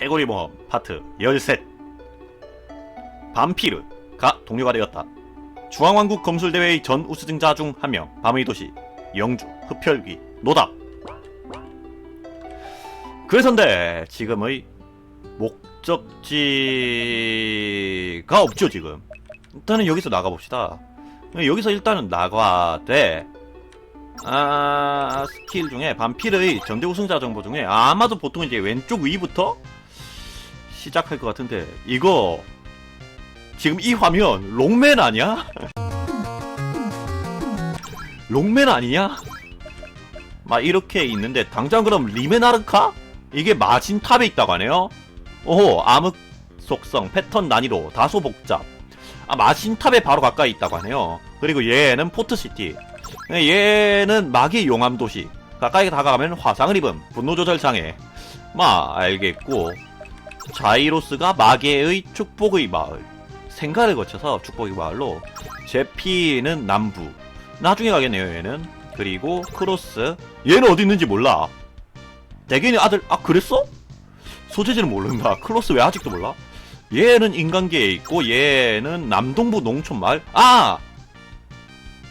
해골이 모험 파트 13 밤피르가 동료가 되었다. 중앙왕국 검술대회의 전 우승자 중 한 명, 밤의 도시, 영주, 흡혈귀, 노답. 그래서인데 지금의 목적지가 없죠 지금. 일단은 여기서 나가봅시다. 여기서 일단은 나가되 아 스킬 중에 반필의 전대 우승자 정보 중에 아마도 보통 이제 왼쪽 위부터 시작할 것 같은데 이거 지금 이 화면 롱맨 아니야? 롱맨 아니냐? 막 이렇게 있는데 당장 그럼 리메나르카? 이게 마진탑에 있다고 하네요? 오호 암흑 속성 패턴 난이도 다소 복잡 아 마진탑에 바로 가까이 있다고 하네요 그리고 얘는 포트시티 얘는 마귀 용암 도시 가까이 다가가면 화상을 입음 분노 조절 장애 마 알겠고 자이로스가 마계의 축복의 마을. 생가를 거쳐서 축복의 마을로 제피는 남부. 나중에 가겠네요 얘는. 그리고 크로스. 얘는 어디 있는지 몰라. 대개는 아들 아 그랬어? 소재지는 모른다. 크로스 왜 아직도 몰라? 얘는 인간계에 있고 얘는 남동부 농촌 마을. 아!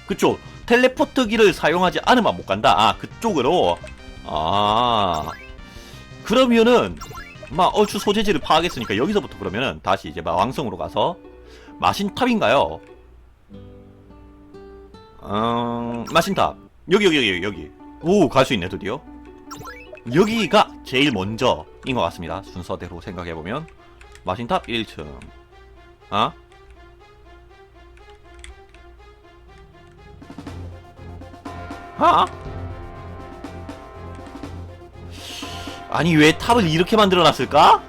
그쪽 텔레포트기를 사용하지 않으면 못 간다. 아 그쪽으로. 아. 그러면은 막 얼추 소재지를 파악했으니까 여기서부터 그러면은 다시 이제 마왕성으로 가서 마신탑인가요? 음, 마신탑 여기 여기 여기 여기 오 갈 수 있네 드디어 여기가 제일 먼저인 것 같습니다 순서대로 생각해보면 마신탑 1층 아? 아? 아니 왜 탑을 이렇게 만들어놨을까?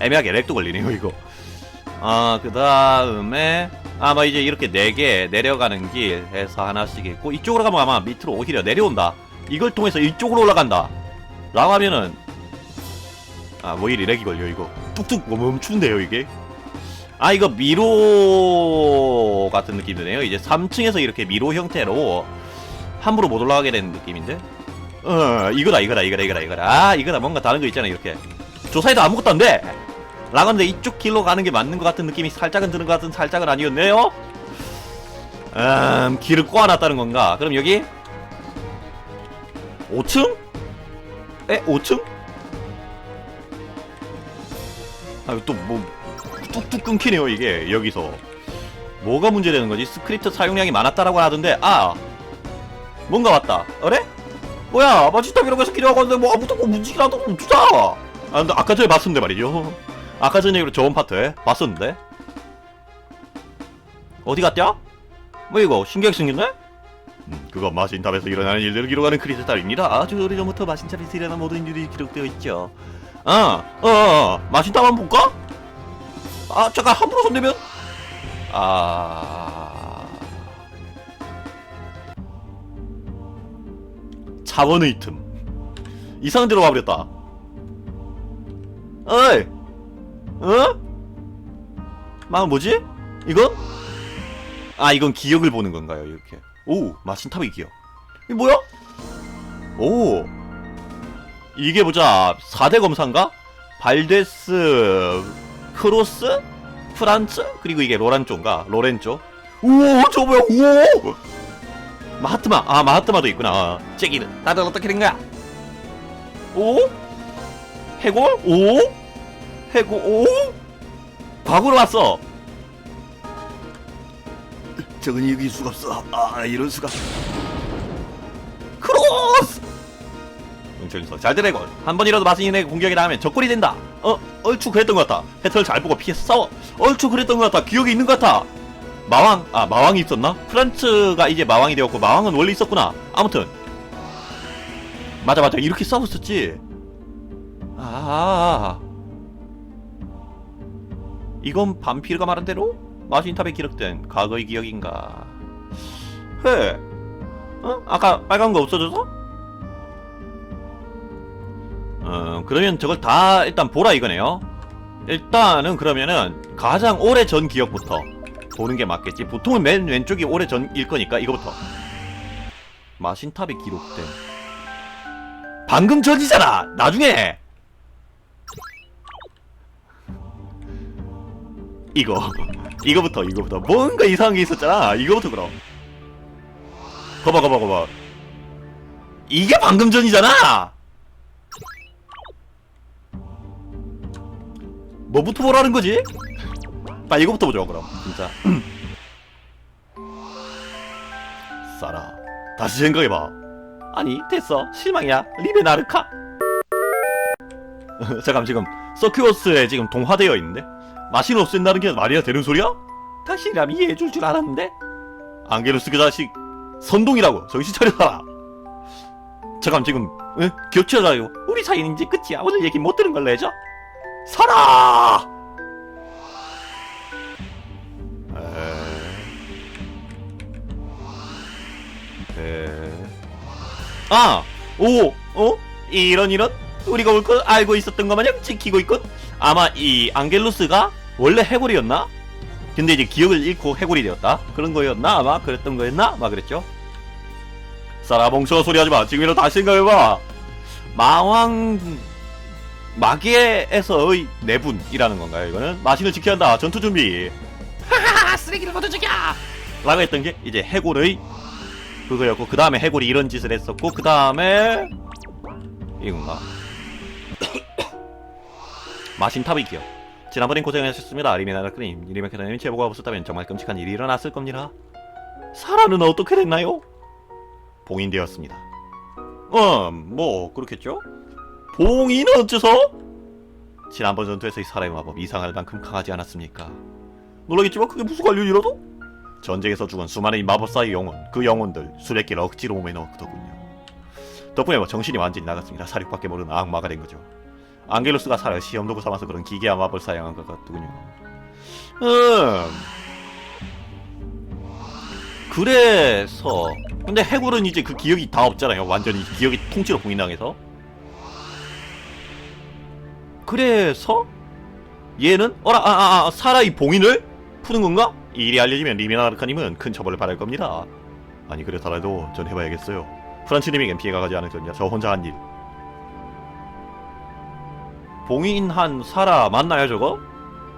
애매하게 렉도 걸리네요 이거. 아그 다음에 아마 이제 이렇게 4개 내려가는 길 해서 하나씩 있고 이쪽으로 가면 아마 밑으로 오히려 내려온다. 이걸 통해서 이쪽으로 올라간다. 라고 하면은 아뭐 이리 렉이 걸려 이거. 뚝뚝 뭐 멈춘데요 이게? 아 이거 미로 같은 느낌 드네요. 이제 3층에서 이렇게 미로 형태로 함부로 못 올라가게 되는 느낌인데? 어 이거다 이거다 이거다 이거다 이거다. 아 이거다. 뭔가 다른 거 있잖아 이렇게. 조사해도 아무것도 안 돼! 라건데 이쪽 길로 가는 게 맞는 것 같은 느낌이 살짝은 드는 것 같은 살짝은 아니었네요? 음 길을 꼬아놨다는 건가? 그럼 여기? 5층? 에? 5층? 아, 또 뭐 뚝뚝 끊기네요 이게 여기서. 뭐가 문제되는 거지? 스크립트 사용량이 많았다라고 하던데 아 뭔가 왔다 어래? 뭐야 마지탑이라고 해서 기대하고 왔는데 뭐 아무것도 뭐 문지기라도 멈추자 아 근데 아까 전에 봤었는데 말이죠 아까 전에 그 저번 파트에 봤었는데 어디 갔냐? 뭐 이거 신기하게 생겼네? 음, 그건 마신탑에서 일어나는 일들을 기록하는 크리스탈입니다. 아주 오래전부터 마신탑에서 일어난 모든 일이 기록되어 있죠. 아, 어, 어, 마신탑 한번 볼까? 아, 잠깐 함부로 손대면 아, 차원의 틈 이상한 데로 가버렸다. 어이, 어? 막 뭐지? 이건? 아, 이건 기억을 보는 건가요? 이렇게. 오, 마신탑의 기억. 이 뭐야? 오. 이게 보자. 4대 검사인가? 발데스, 크로스, 프란츠, 그리고 이게 로란조인가? 로렌조. 우와, 저 뭐야? 우와! 마하트마. 아, 마하트마도 있구나. 쟤기는 다들 어떻게 된 거야? 오? 해골? 오? 해골? 오? 과거로 왔어. 저건 이길 수가 없어. 아, 이럴 수가. 크로스! 응철서 잘 드래곤 한 번이라도 마신인에게 공격이 나가면 적골이 된다. 어, 얼추 그랬던 것 같다. 패턴을 잘 보고 피해서 싸워. 얼추 그랬던 것 같다. 기억이 있는 것 같아. 마왕, 아 마왕이 있었나? 프란츠가 이제 마왕이 되었고 마왕은 원래 있었구나. 아무튼 맞아 맞아 이렇게 싸웠었지. 아, 이건 밤피르가 말한 대로 마신탑에 기록된 과거의 기억인가? 해. 어? 아까 빨간 거 없어져서? 어, 그러면 저걸 다 일단 보라 이거네요. 일단은 그러면은 가장 오래 전 기억부터 보는 게 맞겠지. 보통은 맨 왼쪽이 오래 전일 거니까 이거부터. 마신탑에 기록된. 방금 전이잖아! 나중에! 이거. 이거부터 이거부터. 뭔가 이상한 게 있었잖아. 이거부터 그럼. 거봐 거봐 거봐. 이게 방금 전이잖아! 뭐부터 보라는 거지? 아 이거부터 보죠 그럼. 진짜. 싸라 다시 생각해봐. 아니 됐어. 실망이야. 리베나르카. 잠깐 지금 서큐어스에 지금 동화되어 있는데? 마신을 없앤다는 게 말이나 되는 소리야? 당신이라면 이해해줄 줄 알았는데? 안게루스 그 자식 선동이라고. 정신 차려라. 잠깐 지금 응? 겹쳐가지고 우리 사이는 이제 끝이야. 오늘 얘기 못 들은 걸로 해줘. 살아 아! 오! 어? 이런 이런? 우리가 올 걸 알고 있었던 것 마냥 지키고 있군? 아마 이 안겔루스가 원래 해골이었나? 근데 이제 기억을 잃고 해골이 되었다? 그런 거였나? 아마 그랬던 거였나? 막 그랬죠? 싸라 멍청한 소리 하지 마 지금이라도 다시 생각해봐 마왕 마계에서의 내분이라는 건가요 이거는? 마신을 지켜야 한다 전투 준비 하하 쓰레기를 모두 죽여 라고 했던 게 이제 해골의 그거였고 그 다음에 해골이 이런 짓을 했었고 그 다음에 이건가? 마신탑이 기억 지난번엔 고생하셨습니다 리메나르크님 리메카님 제보가 없었다면 정말 끔찍한 일이 일어났을 겁니다 사라는 어떻게 됐나요? 봉인되었습니다 음뭐 그렇겠죠? 봉인은 어째서? 지난번 전투에서의 사라의 마법 이상할 만큼 강하지 않았습니까? 놀라겠지만 그게 무슨 관련이라도? 전쟁에서 죽은 수많은 이 마법사의 영혼, 그 영혼들 수레길 억지로 몸에 넣었더군요. 덕분에 뭐 정신이 완전히 나갔습니다. 사륙밖에 모르는 악마가 된 거죠. 안겔루스가 살을 시험 도구 삼아서 그런 기괴한 마법을 사용한 것 같더군요. 음. 그래서 근데 해골은 이제 그 기억이 다 없잖아요. 완전히 기억이 통째로 봉인당해서. 그래서 얘는 어라 아, 아, 아 사라의 봉인을 푸는 건가? 이 일이 알려지면 리미나르카님은 큰 처벌을 받을 겁니다. 아니 그렇더라도 전 해봐야겠어요. 프란츠님에겐 피해가 가지 않을 저 혼자 한 일. 봉인한 사라 맞나요 저거?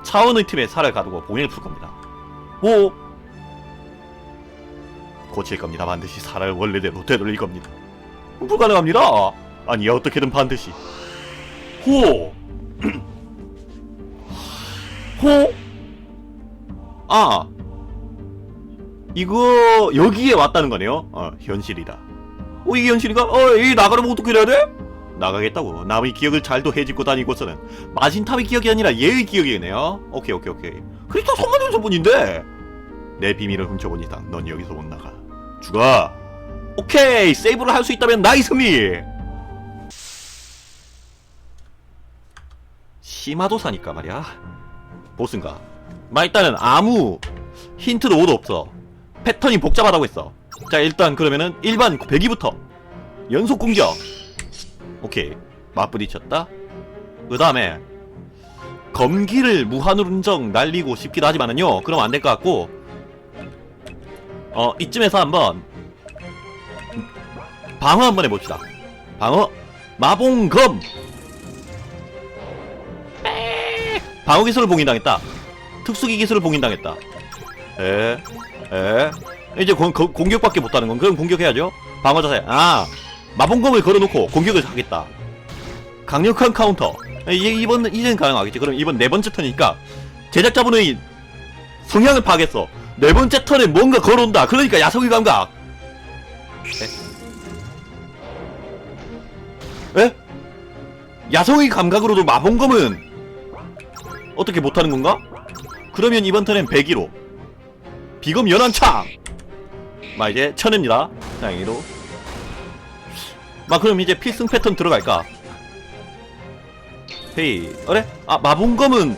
차원의 팀에 사를 가두고 봉인을 풀 겁니다. 오 고칠 겁니다. 반드시 사라를 원래대로 되돌릴 겁니다. 불가능합니다. 아니 어떻게든 반드시. 호. 호. 아 이거 여기에 왔다는 거네요. 어 현실이다. 어 이게 현실인가? 어이 나가려면 어떻게 해야 돼? 나가겠다고. 남의 기억을 잘도 해집고 다니고서는 마신탑의 기억이 아니라 얘의 기억이네요. 오케이 오케이 오케이. 그리고 성관연서 분인데 내 비밀을 훔쳐본 이상 넌 여기서 못 나가. 죽어. 오케이 세이브를 할 수 있다면 나이 승리. 시마도사니까 말이야. 보스인가? 마 일단은 아무 힌트도 오도 없어. 패턴이 복잡하다고 했어. 자 일단 그러면은 일반 배기부터 연속 공격. 오케이 맞부딪혔다. 그 다음에 검기를 무한으로 운정 날리고 싶기도 하지만은요. 그럼 안 될 것 같고 어 이쯤에서 한번 방어 한번 해봅시다. 방어 마봉검 방어 기술을 봉인당했다. 특수기 기술을 봉인당했다. 에, 에. 이제 공, 거- 공격밖에 못하는 건 그럼 공격해야죠. 방어 자세. 아, 마봉검을 걸어놓고 공격을 하겠다. 강력한 카운터. 이, 이번 이제는 가능하겠지. 그럼 이번 네 번째 턴이니까 제작자분의 성향을 파겠어. 네 번째 턴에 뭔가 걸어온다. 그러니까 야성의 감각. 에? 에? 야성의 감각으로도 마봉검은 어떻게 못하는 건가? 그러면 이번 턴엔 102로 비검 연한창 마 이제 천입니다 다행히도 마 그럼 이제 필승 패턴 들어갈까 헤이 어래? 아 마봉검은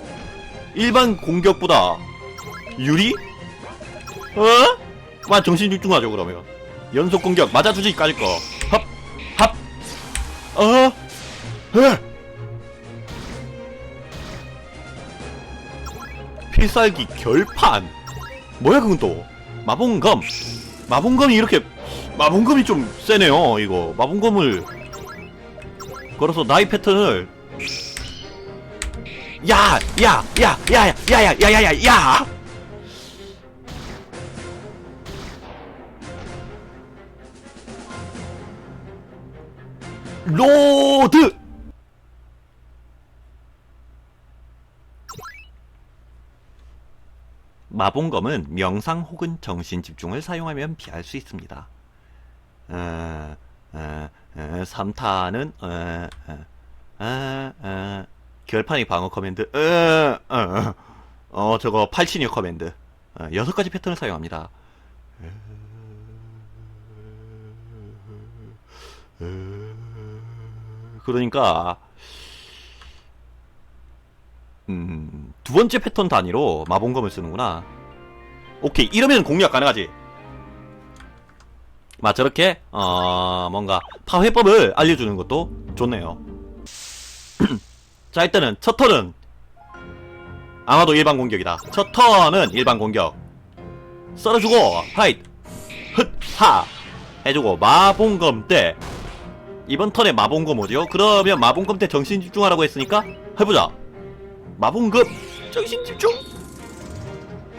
일반 공격보다 유리? 어? 마 정신 집중하죠 그러면 연속 공격 맞아주지 까짓 거 합! 합! 어? 에? 필살기 결판 뭐야 그건 또 마봉검 마봉검이 이렇게 마봉검이 좀 세네요 이거 마봉검을 걸어서 나의 패턴을 야! 야! 야! 야! 야! 야! 야! 야! 야! 야! 로드! 마봉검은 명상 혹은 정신 집중을 사용하면 피할 수 있습니다. 어, 어, 어, 3타는 어, 어, 어, 어, 결판이 방어 커맨드 어, 어, 어, 저거 8친이 커맨드 어, 6가지 패턴을 사용합니다. 그러니까 음, 두 번째 패턴 단위로 마봉검을 쓰는구나. 오케이, 이러면 공략 가능하지. 막 저렇게 어 뭔가 파회법을 알려주는 것도 좋네요. 자 일단은 첫 턴은 아마도 일반 공격이다. 첫 턴은 일반 공격. 썰어주고 하이트 흩하 해주고 마봉검 때 이번 턴에 마봉검 오죠? 그러면 마봉검 때 정신 집중하라고 했으니까 해보자. 마봉급 정신 집중.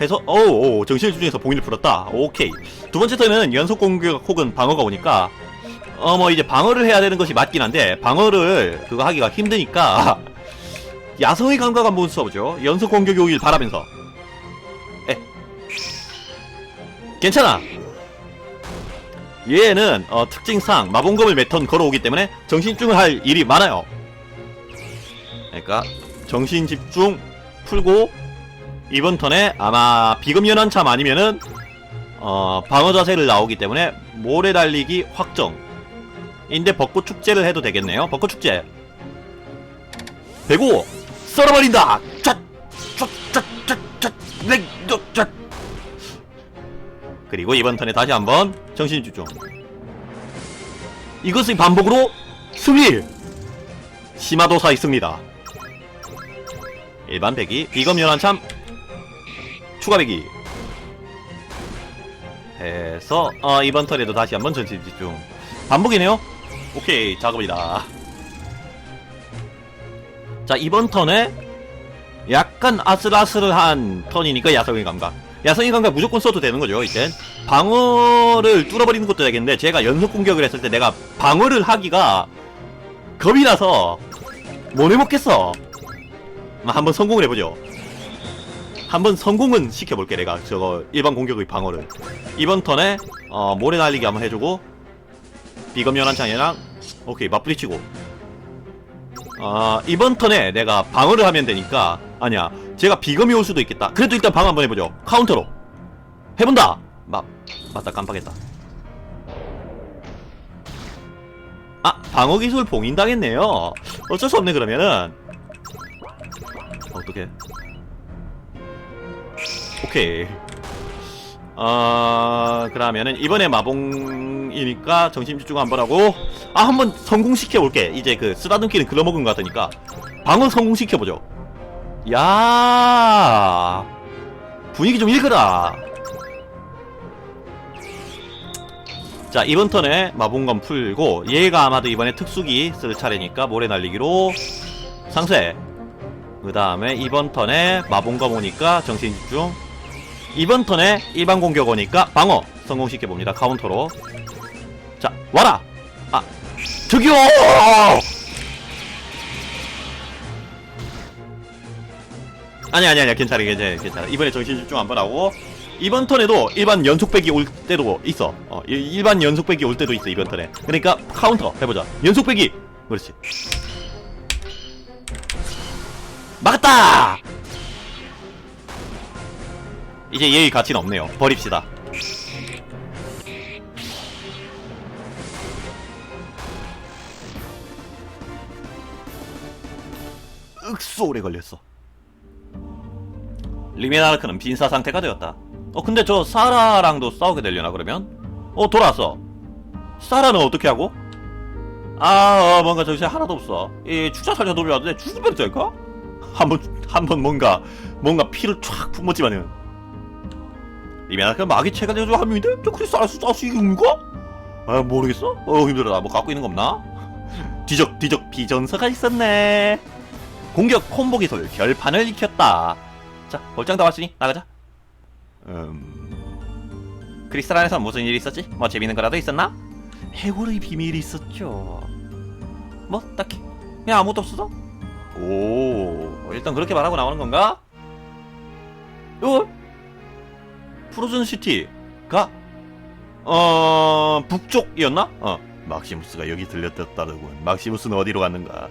해서 오오 정신 집중해서 봉인을 풀었다. 오케이. 두 번째 턴은 연속 공격 혹은 방어가 오니까 어 뭐 이제 방어를 해야 되는 것이 맞긴 한데 방어를 그거 하기가 힘드니까 야성의 감각 한번 써보죠. 연속 공격이 오길 바라면서. 에. 괜찮아. 얘는 어, 특징상 마봉검을 몇턴 걸어오기 때문에 정신집중을 할 일이 많아요. 그러니까 정신 집중 풀고 이번 턴에 아마 비금 연한 참 아니면은 어 방어 자세를 나오기 때문에 모래 달리기 확정. 인데 벚꽃 축제를 해도 되겠네요. 벚꽃 축제. 배고 썰어버린다. 쫙쫙쫙쫙쫙 그리고 이번 턴에 다시 한번 정신 집중. 이것의 반복으로 승리. 심화도사 있습니다. 일반 배기, 비검 연한 참, 추가 배기. 해서 어, 이번 턴에도 다시 한번 전진 집중. 반복이네요. 오케이 작업이다. 자 이번 턴에 약간 아슬아슬한 턴이니까 야성의 감각. 야성의 감각 무조건 써도 되는 거죠 이젠. 방어를 뚫어버리는 것도 되겠는데 제가 연속 공격을 했을 때 내가 방어를 하기가 겁이 나서 못 해먹겠어. 한번 성공을 해보죠. 한번 성공은 시켜볼게 내가. 저거 일반 공격의 방어를. 이번 턴에 어, 모래 날리기 한번 해주고 비검 연한창이랑 오케이 맞부딪히고. 어, 이번 턴에 내가 방어를 하면 되니까 아니야 제가 비검이 올 수도 있겠다. 그래도 일단 방어 한번 해보죠. 카운터로. 해본다! 맞 맞다 깜빡했다. 아 방어 기술 봉인당했네요. 어쩔 수 없네 그러면은 어떻게? 오케이. 어, 그러면은 이번에 마봉이니까 정신 집중 한번 하고 아 한번 성공시켜 볼게. 이제 그 쓰다듬기는 글러먹은 것 같으니까 방어 성공시켜 보죠. 야 분위기 좀 읽어라. 자 이번 턴에 마봉검 풀고 얘가 아마도 이번에 특수기 쓸 차례니까 모래 날리기로 상쇄 그 다음에 이번 턴에 마봉검 오니까 정신 집중. 이번 턴에 일반 공격 오니까 방어 성공시켜 봅니다 카운터로. 자 와라! 아 저기요 아니 아니 아니 괜찮아 괜찮아 괜찮아. 이번에 정신 집중 한번 하고. 이번 턴에도 일반 연속 빼기 올 때도 있어. 어, 일- 일반 연속 빼기 올 때도 있어 이번 턴에. 그러니까 카운터 해보자. 연속 빼기 그렇지 막았다! 이제 얘의 가치는 없네요. 버립시다. 윽소 오래 걸렸어. 리메나르크는 빈사 상태가 되었다. 어 근데 저 사라랑도 싸우게 되려나 그러면? 어 돌아왔어. 사라는 어떻게 하고? 아 어, 뭔가 정신 하나도 없어. 이 축자 살려 돌려왔는데 죽으면 될까? 한번 한 번 뭔가 뭔가 피를 쫙 품었지만은 이면 그 마귀 체가 되어 한 명인데 저 크리스 알수 싸울 수 있는가? 아 모르겠어. 어 힘들어. 뭐 갖고 있는 거 없나? 뒤적 뒤적 비전서가 있었네. 공격 콤보 기술 결판을 익혔다. 자, 볼장 다 왔으니 나가자. 음... 크리스탈 안에서 무슨 일이 있었지? 뭐 재밌는 거라도 있었나? 해골의 비밀이 있었죠. 뭐 딱히 그냥 아무것도 없어서? 오, 일단 그렇게 말하고 나오는 건가? 어? 프로즌 시티가 어 북쪽이었나? 어 막시무스가 여기 들렸다더군. 막시무스는 어디로 갔는가?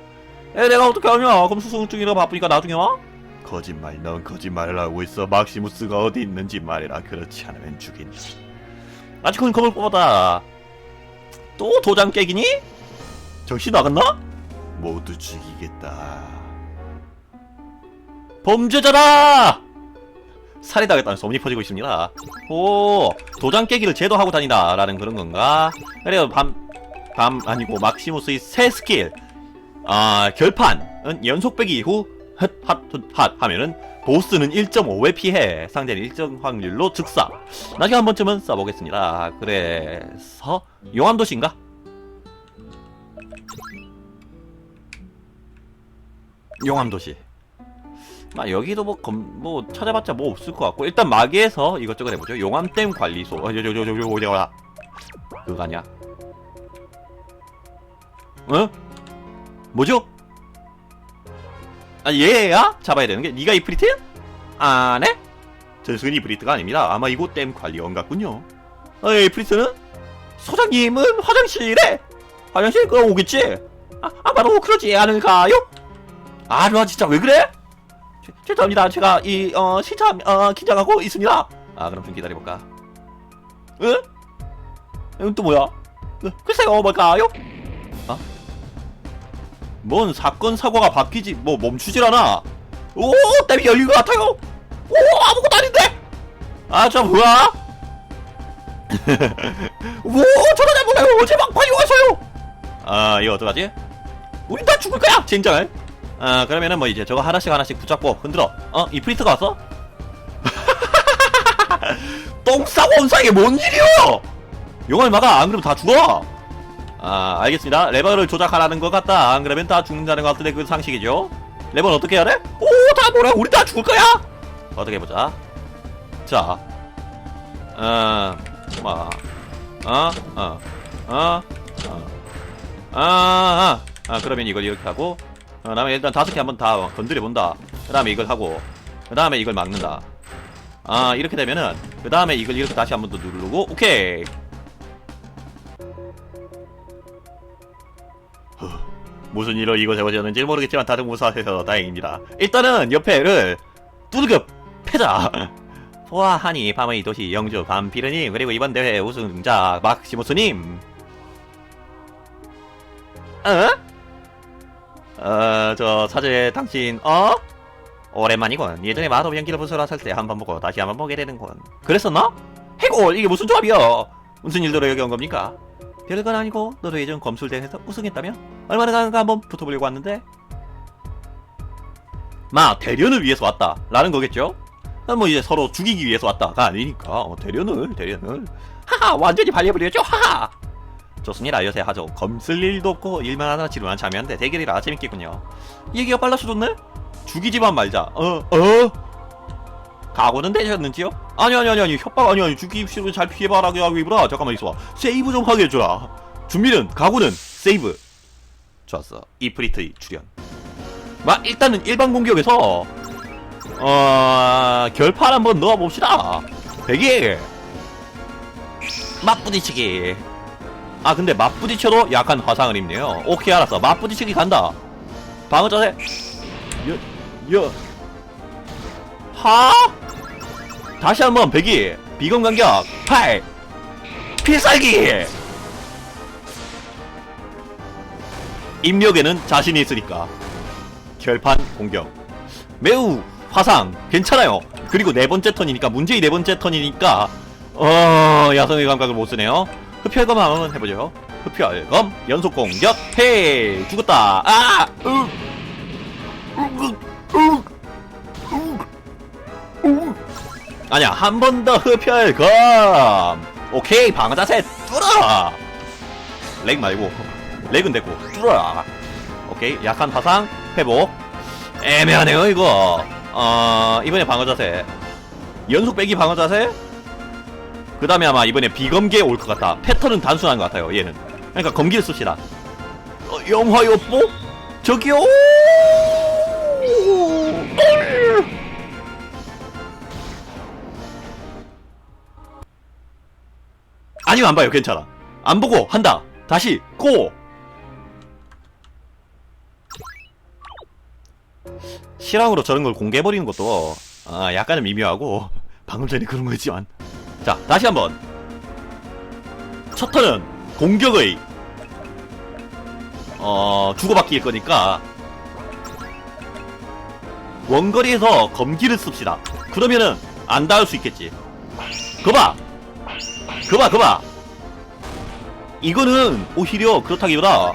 에 내가 어떻게 하냐? 그럼 수송 중이라 바쁘니까 나중에 와? 거짓말, 넌 거짓말을 하고 있어. 막시무스가 어디 있는지 말해라. 그렇지 않으면 죽인다. 아직 큰 검을 뽑았다. 또 도장 깨기니? 정신 나갔나? 모두 죽이겠다. 범죄자다! 살해당했다는 소문이 퍼지고 있습니다. 오, 도장 깨기를 제도하고 다닌다라는 그런 건가? 그래요, 밤, 밤 아니고 막시무스의 새 스킬. 아, 결판은 연속 빼기 이후 핫, 핫, 핫 하면은 보스는 1.5회 피해, 상대는 일정 확률로 즉사. 나중에 한 번쯤은 써보겠습니다. 그래서 용암도시인가? 용암도시. 아, 여기도 뭐, 검, 뭐, 찾아봤자 뭐 없을 것 같고, 일단 마계에서 이것저것 해보죠. 용암댐 관리소. 어, 저, 저, 저, 저, 저, 가 그거 아니야? 어? 뭐죠? 아, 얘야? 잡아야 되는 게? 네가 이프리트? 아, 네? 전승은 이프리트가 아닙니다. 아마 이곳 댐 관리원 같군요. 어, 이프리트는? 소장님은 화장실에! 화장실 그럼 오겠지? 아, 아마도 그러지 않을까요? 아, 루아 진짜 왜 그래? 죄- 죄송합니다. 제가 이, 어, 신참, 어, 긴장하고 있습니다. 아, 그럼 좀 기다려볼까? 응? 이건 또 뭐야? 어, 글쎄요, 뭘까요? 어? 뭔 사건, 사고가 바뀌지, 뭐, 멈추질 않아. 오, 댐이 열린 것 같아요! 오, 아무것도 아닌데! 아, 저 뭐야? 오, 저러다 몰라요! 제발 빨리 와서요! 아, 이거 어떡하지? 우린 다 죽을 거야! 진짜. 아, 그러면은 뭐 이제 저거 하나씩 하나씩 붙잡고 흔들어. 어, 이 프리트가 왔어? 똥 싸고 온 사이에 뭔 일이요? 용을 막아, 안 그러면 다 죽어! 아, 알겠습니다. 레버를 조작하라는 것 같다. 안 그러면 다 죽는다는 것 같은데 그 상식이죠? 레버는 어떻게 해야 돼? 오, 다 뭐라, 우리 다 죽을 거야! 어떻게 해보자. 자, 어, 뭐, 어, 어, 어, 어, 아, 아, 아, 그러면 이걸 이렇게 하고, 어, 그 다음에 일단 다섯 개 한번 다 건드려 본다. 그 다음에 이걸 하고, 그 다음에 이걸 막는다. 아, 이렇게 되면은, 그 다음에 이걸 이렇게 다시 한번 더 누르고, 오케이. 후, 무슨 일로 오셨는지 모르겠지만 다들 무사해서 다행입니다. 일단은 옆에를 두들겨 패자. 보아하니 밤의 도시 영주 밤피르님 그리고 이번 대회 우승자 막시무스님. 어? 어, 저 사제 당신 어? 오랜만이군. 예전에 마법 연기를 살때한 번 보고 다시 한 번 보게 되는군. 그랬었나? 해골 이게 무슨 조합이야? 무슨 일들로 여기 온 겁니까? 별건 아니고 너도 예전 검술대회에서 우승했다며? 얼마나 가는가 한번 붙어보려고 왔는데 마 대련을 위해서 왔다 라는 거겠죠? 아, 뭐 이제 서로 죽이기 위해서 왔다가 아니니까 어, 대련을 대련을 하하 완전히 발려버렸죠 하하 좋습니다. 요새 하죠. 검쓸 일도 없고 일만 하나 지루한 참여한데 대결이라 재밌겠군요. 얘기가 빨라서 좋네? 죽이지만 말자. 어 어? 각오는 되셨는지요? 아니 아니 아니 아니. 협박 아니 아니. 죽기 싫으면 잘 피해봐라 하고 입으라. 잠깐만 있어봐. 세이브 좀 하게 해줘라. 준비는 각오는 세이브. 좋았어. 이프리트의 출연. 마 일단은 일반 공격에서 어 결판 한번 넣어봅시다. 대기 맞부딪히기 아 근데 맞부딪혀도 약한 화상을 입네요. 오케이 알았어. 맞부딪히기 간다. 방어 자세. 여여. 하? 다시 한번 배기. 비검 간격. 8 필살기. 입력에는 자신이 있으니까. 결판 공격. 매우 화상. 괜찮아요. 그리고 네 번째 턴이니까 문제의 네 번째 턴이니까 어 야성의 감각을 못 쓰네요 흡혈검 한번 해보죠. 흡혈검 연속 공격. 헤이 죽었다. 아 으. 아니야 한 번 더 흡혈검. 오케이 방어 자세 뚫어. 렉 말고 렉은 됐고 뚫어라 오케이 약한 화상 회복. 애매하네요 이거. 어 이번에 방어 자세. 연속 빼기 방어 자세 그 다음에 아마 이번에 비검계 올 것 같다. 패턴은 단순한 것 같아요 얘는. 그러니까 검기를 씁시다. 어, 영화 여보 저기요! 아니면 안 봐요. 괜찮아. 안 보고 한다. 다시 고! 실황으로 저런 걸 공개해버리는 것도 아, 약간은 미묘하고 방금 전에 그런 거였지만 자 다시 한번. 첫 턴은 공격의 어 주고받기일 거니까 원거리에서 검기를 씁시다. 그러면은 안 닿을 수 있겠지. 그봐! 그봐 그봐! 이거는 오히려 그렇다기보다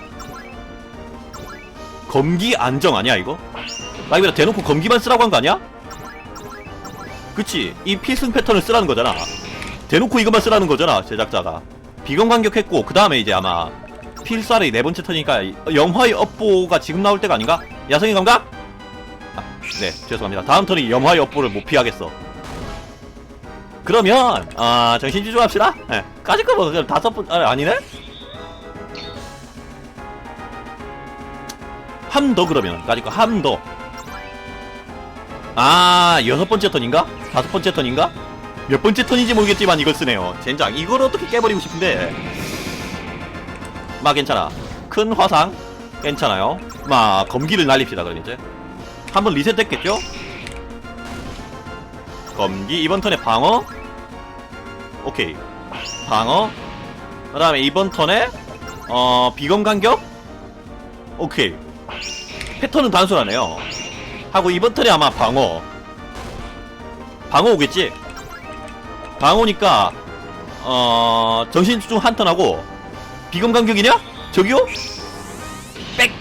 검기 안정 아니야 이거? 나 이거 대놓고 검기만 쓰라고 한 거 아니야? 그치 이 필승 패턴을 쓰라는 거잖아 대놓고 이것만 쓰라는 거잖아 제작자가 비검 간격했고 그 다음에 이제 아마 필살의 네 번째 턴이니까 영화의 업보가 지금 나올 때가 아닌가? 야성의 감각? 아, 네 죄송합니다 다음 턴이 영화의 업보를 못 피하겠어 그러면 아 정신 집중합시다 네. 까짓 거뭐 다섯 번 아, 아니네? 한더 그러면 까짓 거한 더. 아 여섯 번째 턴인가? 다섯 번째 턴인가? 몇 번째 턴인지 모르겠지만 이걸 쓰네요. 젠장 이걸 어떻게 깨버리고 싶은데. 마 괜찮아. 큰 화상 괜찮아요. 마 검기를 날립시다 그럼 이제. 한번 리셋됐겠죠? 검기 이번 턴에 방어. 오케이. 방어. 그 다음에 이번 턴에 어 비검 간격. 오케이. 패턴은 단순하네요. 하고 이번 턴에 아마 방어. 방어 오겠지? 방어니까 어 정신 집중 한 턴 하고 비검 간격이냐? 저기요? 빽.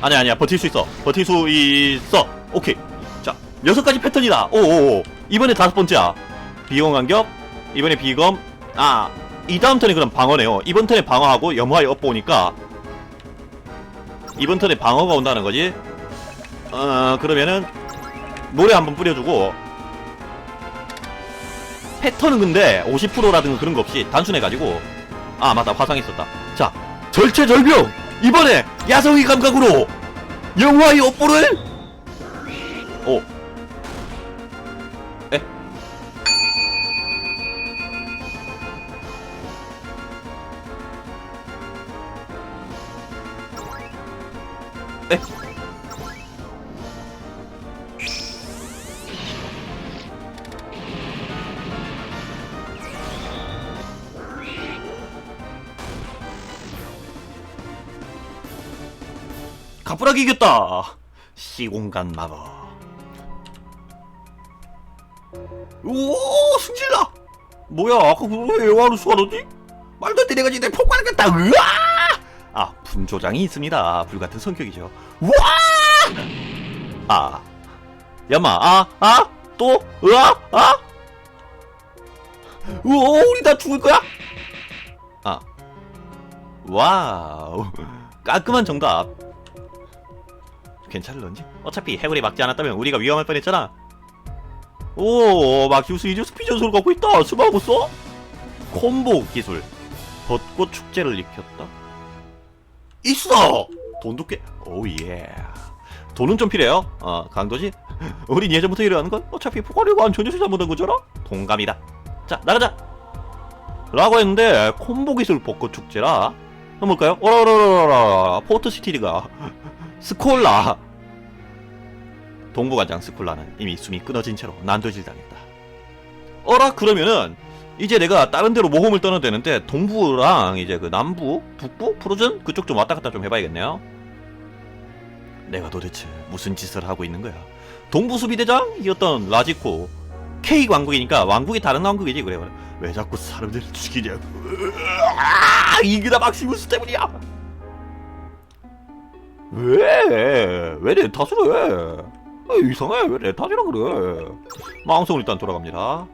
아니야 아니야 버틸 수 있어. 버틸 수 있어. 오케이. 자 여섯 가지 패턴이다. 오오오. 이번에 다섯 번째야. 비검 간격. 이번에 비검. 아. 이 다음 턴에 그럼 방어네요. 이번 턴에 방어하고 염화에 업보니까 이번 턴에 방어가 온다는 거지. 어 그러면은 모래 한번 뿌려주고. 패턴은 근데 50%라든가 그런 거 없이 단순해가지고. 아 맞다. 화상 있었다. 자 절체절명 이번에 야성의 감각으로 영화의 업보를? 오 에? 가쁘라기 이겼다. 시공간 마법. 오 승질나. 뭐야 아까 그거 왜 애화로 수하러지? 말도 안 돼 내가 지금 폭발하겠다. 으아 아 분조장이 있습니다 불같은 성격이죠 와 아 야마 아 아 또 으아 아 우와 우리 다 죽을 거야 아 와우 깔끔한 정답 괜찮을런지? 어차피 해골이 막지 않았다면 우리가 위험할 뻔했잖아. 오, 마키우스 이제 스피 전술을 갖고 있다. 스마고 써? 콤보 기술. 벚꽃 축제를 익혔다. 있어. 돈도 꽤. 오 예. 돈은 좀 필요해요. 어, 강도지. 우린 예전부터 이래하는 건 어차피 포괄이고 안 전혀서 잘못한 거잖아. 동감이다. 자, 나가자. 라고 했는데 콤보 기술 벚꽃 축제라. 한번 볼까요? 어라라라라 포트 시티리가 스콜라 동부관장 스콜라는 이미 숨이 끊어진 채로 난도질 당했다 어라 그러면은 이제 내가 다른 데로 모험을 떠나도 되는데 동부랑 이제 그 남부 북부 프로즌 그쪽 좀 왔다 갔다 좀 해봐야겠네요 내가 도대체 무슨 짓을 하고 있는 거야 동부 수비대장이었던 라지코 K 왕국이니까 왕국이 다른 왕국이지 그래 왜 자꾸 사람들을 죽이냐고 으아, 이게 다 막시무스 때문이야 왜? 왜내 탓을 해? 아, 이상해. 왜내 탓이라 그래? 망성을 일단 돌아갑니다.